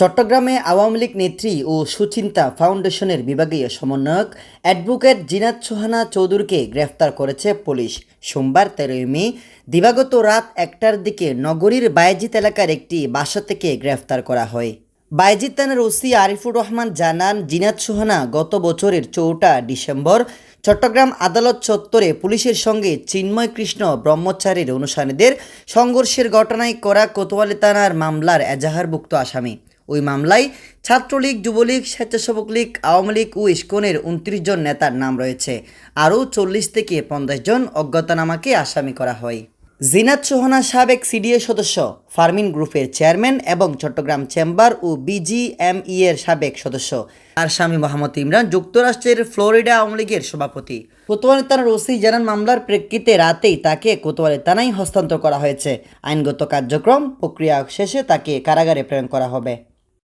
চট্টগ্রামে আওয়ামী লীগ নেত্রী ও সুচিন্তা ফাউন্ডেশনের বিভাগীয় সমন্বয়ক অ্যাডভোকেট জিনাত সোহানা চৌধুরীকে গ্রেফতার করেছে পুলিশ। সোমবার তেরোই মে, দিবাগত রাত একটার দিকে নগরীর বায়েজিত এলাকার একটি বাসা থেকে গ্রেফতার করা হয়। বাইজিদ থানার ওসি আরিফুর রহমান জানান, জিনাত সোহানা গত বছরের চৌঠা ডিসেম্বর চট্টগ্রাম আদালত চত্বরে পুলিশের সঙ্গে চিন্ময় কৃষ্ণ ব্রহ্মচারীর অনুসারীদের সংঘর্ষের ঘটনায় করা কোতোয়ালি থানার মামলার এজাহারভুক্ত আসামি। ওই মামলায় ছাত্রলীগ, যুবলীগ, স্বেচ্ছাসেবক লীগ, আওয়ামী লীগ ও ইস্কনের উনত্রিশ জন নেতার নাম রয়েছে। আরও চল্লিশ থেকে পঞ্চাশ জন অজ্ঞাতনামাকে আসামি করা হয়। জিনাত সোহানা সাবেক সিডিএ সদস্য, ফার্মিন গ্রুপের চেয়ারম্যান এবং চট্টগ্রাম চেম্বার ও বিজিএমই এর সাবেক সদস্য। আর স্বামী মোহাম্মদ ইমরান যুক্তরাষ্ট্রের ফ্লোরিডা আওয়ামী লীগের সভাপতি। কোতোয়ালি থানার ওসি জানান, মামলার প্রেক্ষিতে রাতেই তাকে কোতোয়ালি থানায় হস্তান্তর করা হয়েছে। আইনগত কার্যক্রম প্রক্রিয়া শেষে তাকে কারাগারে প্রেরণ করা হবে।